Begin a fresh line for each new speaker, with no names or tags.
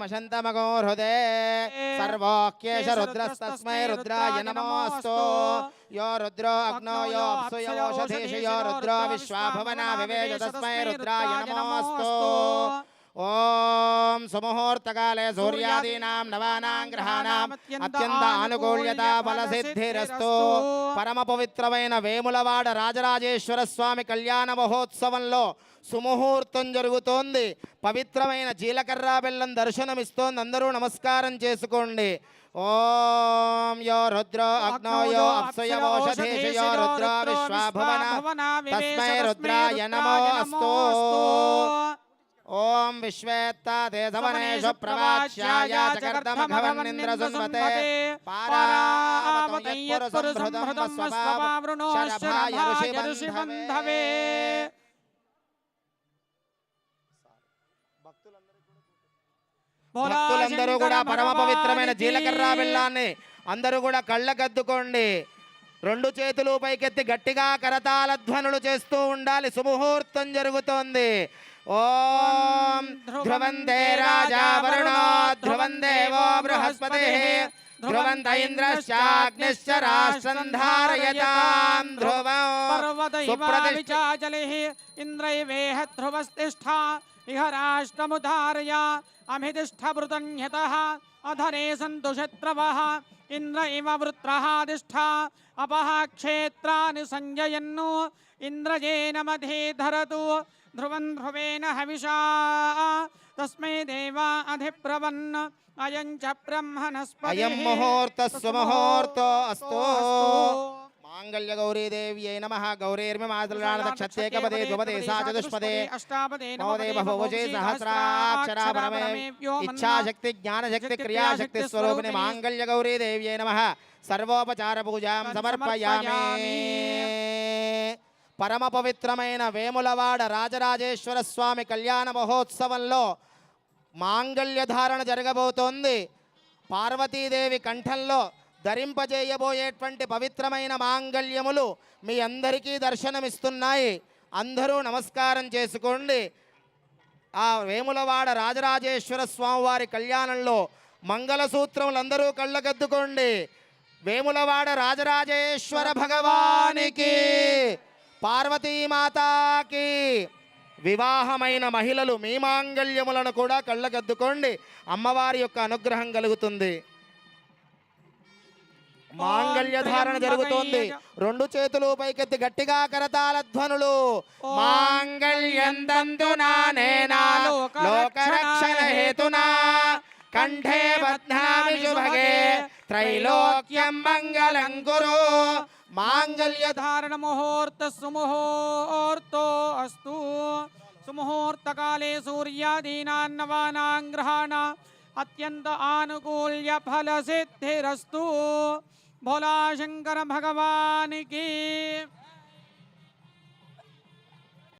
मशन्तमगोहृदे सर्वोक्येष रुद्रस्तस्मै रुद्राय नमोऽस्तु यो रुद्रो अग्नो यो अप्सु यो रुद्रो विश्वाभवना विवेश तस्मै रुद्राय नमोऽस्तु సుముహూర్తకాలే సూర్యాదీనాం నవానాం గ్రహాణం అత్యంత అనుకూల్యత ఫలసిద్ధిరస్తు పరమ పవిత్రమైన వేములవాడ రాజరాజేశ్వర స్వామి కళ్యాణ మహోత్సవంలో సుముహూర్తం జరుగుతోంది. పవిత్రమైన జీలకర్ర బెల్లం దర్శనమిస్తోంది. అందరూ నమస్కారం చేసుకోండి. ఓం యో రుద్ర అగ్నోయో అప్సయవోషధేషయో రుద్ర విశ్వాభవన. తస్మై రుద్రాయ నమో ఓం విశ్వేత్తాదే సమనేషు ప్రవాచ్యాయ భక్తులందరూ కూడా పరమ పవిత్రమైన జీలకర్ర బెల్లాన్ని అందరూ కూడా కళ్ళకద్దుకోండి రెండు చేతులు పైకెత్తి గట్టిగా కరతాళ ధ్వనులు చేస్తూ ఉండాలి. సుముహూర్తం జరుగుతోంది. ओम ध्रुवंदे राजा वरुणो ध्रुवन् देवो बृहस्पतिः, ध्रुवन्त इन्द्रश्चाग्निश्च राशन्धारयताम् ध्रुवौ
पर्वतैवाविचाचलिः, इन्द्रैवेह ध्रुवस्तिष्ठा, इह राष्ट्रमुदारय, अमितिष्ठभृतन्यतः, अधरे सन्तुषत्रवः इंद्र इव वृत्रहादिष्ठा अपहा क्षेत्रानि संजयन्नु इंद्रजेन मधे धरतु ध्रुवन् ध्रुवेन हविषा। तस्मै देवा अधिप्रवन्। अयं च ब्रह्मणस्पतिः
मुहूर्तस्वमुहूर्त अस्तु मांगल्य गौरी देव्यै नमः। गौरेर्मिमादलाण दक्षत्येकपदे द्वपदे सा चतुष्पदे। अष्टापदे
सहस्राक्षरा
परमे इच्छा शक्ति ज्ञान शक्ति क्रिया शक्ति स्वरूपिणि मंगल्य गौरी देव्यै नमः सर्वोपचार पूजां समर्पयामि। పరమ పవిత్రమైన వేములవాడ రాజరాజేశ్వర స్వామి కళ్యాణ మహోత్సవంలో మాంగళ్య ధారణ జరగబోతోంది. పార్వతీదేవి కంఠంలో ధరింపజేయబోయేటువంటి పవిత్రమైన మాంగళ్యములు మీ అందరికీ దర్శనమిస్తున్నాయి. అందరూ నమస్కారం చేసుకోండి. ఆ వేములవాడ రాజరాజేశ్వర స్వామివారి కళ్యాణంలో మంగళసూత్రములందరూ కళ్ళకద్దుకోండి. వేములవాడ రాజరాజేశ్వర భగవానికి పార్వతీమాతాకి వివాహమైన మహిళలు మీ మాంగళ్యములను కూడా కళ్ళకద్దుకోండి అమ్మవారి యొక్క అనుగ్రహం కలుగుతుంది. మాంగళ్య ధారణ జరుగుతోంది. రెండు చేతులు పైకెత్తి గట్టిగా కరతాళ ధ్వనులు. మాంగళ్యం తంతునా నేనా? లోకరక్షణ హేతునా కంఠే బధ్నామి శుభగే. త్రైలోక్యం మంగళం కురు మాంగళ్య
ధారణ ముహూర్త సుముహూర్తో అస్తు సుముహూర్తకాలే సూర్యాదీనాన్నవానాం గ్రహాణ అత్యంత ఆనుకూల్య ఫల సిద్ధిరస్తు భోలా శంకర భగవానికి